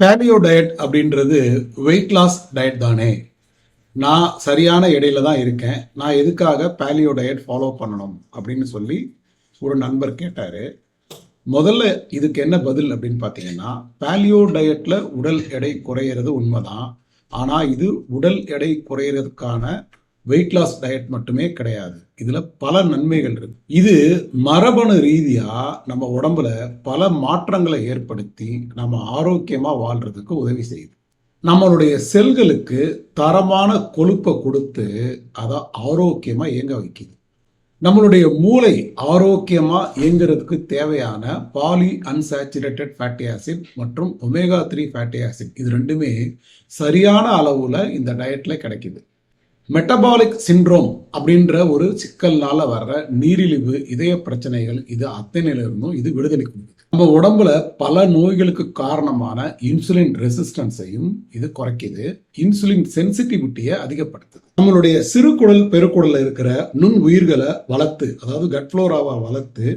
Paleo diet அப்படின்றது weight loss diet தானே. நான் சரியான இடையில தான் இருக்கேன். நான் எதுக்காக பேலியோ டயட் ஃபாலோ பண்ணணும் அப்படின்னு சொல்லி ஒரு நண்பர் கேட்டார். முதல்ல இதுக்கு என்ன பதில் அப்படின்னு பார்த்தீங்கன்னா பேலியோ டயட்டில் உடல் எடை குறையிறது உண்மைதான். ஆனால் இது உடல் எடை குறையிறதுக்கான வெயிட் லாஸ் டயட் மட்டுமே கிடையாது. இதுல பல நன்மைகள் இருக்கு. இது மரபணு ரீதியா நம்ம உடம்புல பல மாற்றங்களை ஏற்படுத்தி நம்ம ஆரோக்கியமா வாழ்றதுக்கு உதவி செய்யுது. நம்மளுடைய செல்களுக்கு தரமான கொழுப்பை கொடுத்து அதை ஆரோக்கியமா இயங்க வைக்குது. நம்மளுடைய மூளை ஆரோக்கியமா இயங்குறதுக்கு தேவையான பாலி அன்சாச்சுரேட்டட் ஃபேட்டி ஆசிட் மற்றும் ஒமேகா த்ரீ ஃபேட்டி ஆசிட் இது ரெண்டுமே சரியான அளவுல இந்த டயட்ல கிடைக்குது. மெட்டபாலிக் சிண்ட்ரோம் அப்படின்ற ஒரு சிக்கல்னால வர்ற நீரிழிவு இதய பிரச்சனைகள் இது அத்தனையிலிருந்தும் இது விடுதலை கொடுக்குது. நம்ம உடம்புல பல நோய்களுக்கு காரணமான இன்சுலின் ரெசிஸ்டன்ஸையும் இது குறைக்குது. இன்சுலின் சென்சிட்டிவிட்டியை அதிகப்படுத்துது. நம்மளுடைய சிறு குடல் பெருக்குடல்ல இருக்கிற நுண் உயிர்களை வளர்த்து அதாவது கட்ஃப்ளோராவை வளர்த்து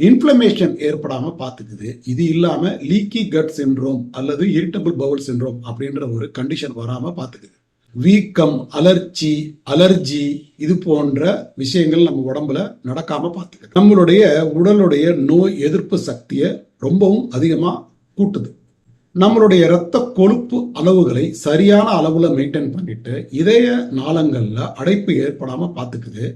இன்ஃப்ளமேஷன் ஏற்படாம பார்த்துக்குது. இது இல்லாம லீக்கி கட் சின்ரோம் அல்லது இரிட்டபிள் பவுல் சின்ரோம் அப்படின்ற ஒரு கண்டிஷன் வராம பார்த்துக்குது. வீக்கம் அலர்ச்சி அலர்ஜி இது போன்ற விஷயங்கள் நம்ம உடம்புல நடக்காம பார்த்துக்குது நம்மளுடைய உடலுடைய நோய் எதிர்ப்பு சக்தியை ரொம்பவும் அதிகமா கூட்டுது. நம்மளுடைய இரத்த கொழுப்பு அளவுகளை சரியான அளவுல மெயின்டைன் பண்ணிட்டு இதய நாளங்கள்ல அடைப்பு ஏற்படாம பார்த்துக்குது.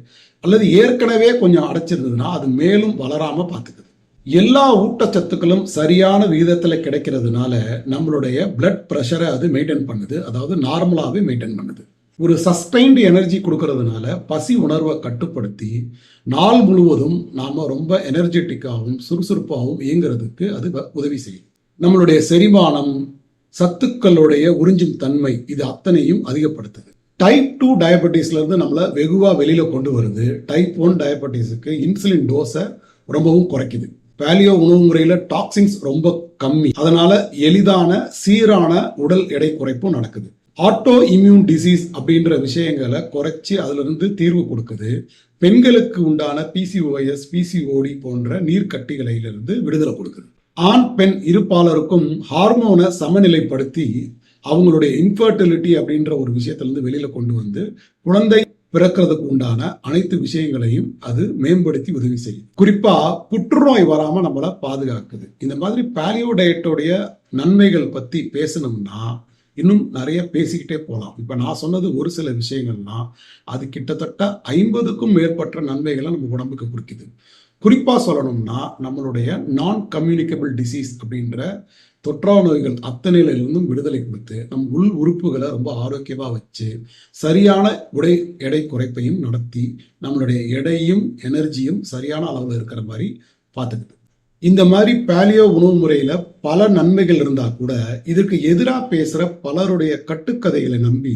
அல்லது ஏற்கனவே கொஞ்சம் அடைச்சிருந்ததுன்னா அது மேலும் வளராம பார்த்துக்குது. எல்லா ஊட்டச்சத்துக்களும் சரியான விகிதத்தில் கிடைக்கிறதுனால நம்மளுடைய பிளட் ப்ரெஷரை அது மெயின்டைன் பண்ணுது. அதாவது நார்மலாகவே மெயின்டைன் பண்ணுது. ஒரு சஸ்டைன்டு எனர்ஜி கொடுக்கறதுனால பசி உணர்வை கட்டுப்படுத்தி நாள் முழுவதும் நாம் ரொம்ப எனர்ஜெட்டிக்காகவும் சுறுசுறுப்பாகவும் இயங்குறதுக்கு அது வ- உதவி செய்யும். நம்மளுடைய செரிமானம் சத்துக்களுடைய உறிஞ்சும் தன்மை இது அத்தனையும் அதிகப்படுத்துது. டைப் டூ டயபெட்டிஸ்லேருந்து நம்மளை வெகுவாக வெளியில் கொண்டு வருது. டைப் ஒன் டயபெட்டிஸுக்கு இன்சுலின் டோஸை ரொம்பவும் குறைக்குது. பேலியோ உணவு முறையில டாக்ஸின்ஸ் ரொம்ப கம்மி. அதனால எளிதான சீரான உடல் எடை குறைப்பும் நடக்குது. ஆட்டோ இம்யூன் டிசீஸ் அப்படின்ற விஷயங்களை குறைச்சி அதுல இருந்து தீர்வு கொடுக்குது. பெண்களுக்கு உண்டான பிசிஓஎஸ் பிசிஓடி போன்ற நீர்க்கட்டிகளிலிருந்து விடுதலை கொடுக்குது. ஆண் பெண் இருப்பாளருக்கும் ஹார்மோனை சமநிலைப்படுத்தி அவங்களுடைய இன்ஃபர்டிலிட்டி அப்படின்ற ஒரு விஷயத்திலிருந்து வெளியில கொண்டு வந்து குழந்தை பிறக்கிறதுக்கு உண்டான அனைத்து விஷயங்களையும் அது மேம்படுத்தி உதவி செய்யும். குறிப்பா புற்றுநோய் வராம நம்மளை பாதுகாக்குது. இந்த மாதிரி பேலியோ டயட்டோடைய நன்மைகள் பத்தி பேசணும்னா இன்னும் நிறைய பேசிக்கிட்டே போகலாம் இப்போ நான் சொன்னது ஒரு சில விஷயங்கள்னா அது கிட்டத்தட்ட ஐம்பதுக்கும் மேற்பட்ட நன்மைகளை நம்ம உடம்புக்கு குறிக்குது. குறிப்பாக சொல்லணும்னா நம்மளுடைய நான் கம்யூனிகபிள் டிசீஸ் அப்படின்ற தொற்றா நோய்கள் அத்தனையிலிருந்தும் விடுதலை கொடுத்து நம் உள் உறுப்புகளை ரொம்ப ஆரோக்கியமாக வச்சு சரியான உடை எடை குறைப்பையும் நடத்தி நம்மளுடைய எடையும் எனர்ஜியும் சரியான அளவில் இருக்கிற மாதிரி பார்த்துக்குது. இந்த மாதிரி பேலியோ உணவு முறையில பல நன்மைகள் இருந்தா கூட இதற்கு எதிராக பேசுற பலருடைய கட்டுக்கதைகளை நம்பி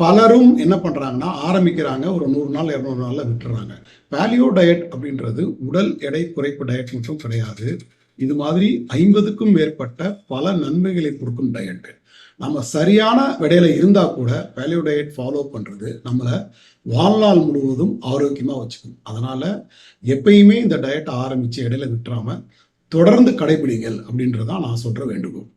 பலரும் என்ன பண்றாங்கன்னா ஆரம்பிக்கிறாங்க. ஒரு நூறு நாள் இரநூறு நாள்ல விட்டுறாங்க. பேலியோ டயட் அப்படின்றது உடல் எடை குறைப்பு டயட் மட்டும் கிடையாது. இது மாதிரி ஐம்பதுக்கும் மேற்பட்ட பல நன்மைகளை கொடுக்கும் டயட் நம்ம சரியான விடையில இருந்தால் கூட வேல்யூ டயட் ஃபாலோ பண்ணுறது நம்மளை வாழ்நாள் முழுவதும் ஆரோக்கியமாக வச்சுக்கும். அதனால் எப்பயுமே இந்த டயட் ஆரம்பித்து இடையில விட்டுறாமல் தொடர்ந்து கடைபிடிங்கள் அப்படின்றதான் நான் சொல்கிற வேண்டுகோள்.